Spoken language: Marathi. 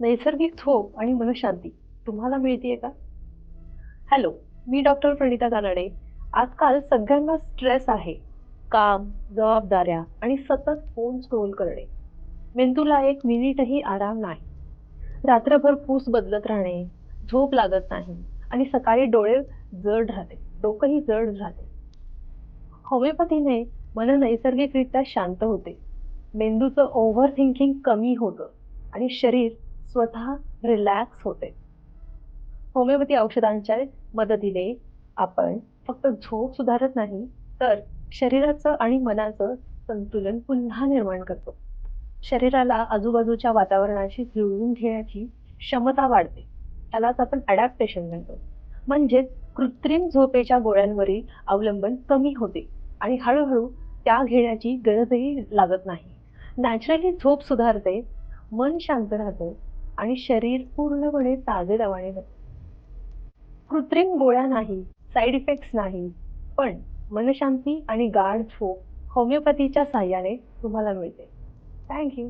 नैसर्गिक झोप आणि मनशांती. तुम्हाला मिळतीये का? हॅलो मी डॉक्टर प्रणिता कानडे आजकाल सगळ्यांना स्ट्रेस आहे. काम जबाबदाऱ्या आणि सतत फोन स्क्रोल करणे. मेंदूला एक मिनिटही आराम नाही. रात्रभर पूस बदलत राहणे झोप लागत नाही आणि सकाळी डोळे जड राहते. डोकंही जड राहते. होमिओपॅथीने मन नैसर्गिकरित्या शांत होते. मेंदूचं ओव्हर थिंकिंग कमी होतं आणि शरीर स्वतः रिलॅक्स होते. होमिओपॅथी औषधांच्या मदतीने आपण फक्त झोप सुधारत नाही तर शरीराचं आणि मनाचं संतुलन पुन्हा निर्माण करतो. शरीराला आजूबाजूच्या वातावरणाशी जुळवून घेण्याची क्षमता वाढते. त्यालाच आपण अडॅप्टेशन म्हणतो. म्हणजेच कृत्रिम झोपेच्या गोळ्यांवरील अवलंबन कमी होते आणि हळूहळू त्या घेण्याची गरजही लागत नाही. नॅचरली झोप सुधारते मन शांत राहतं आणि शरीर पूर्णपणे ताजेतवाने होते. कृत्रिम गोळ्या नाही साईड इफेक्ट्स नाही पण मनशांती आणि गाढ झोप होमिओपॅथीच्या साह्याने तुम्हाला मिळते. थँक्यू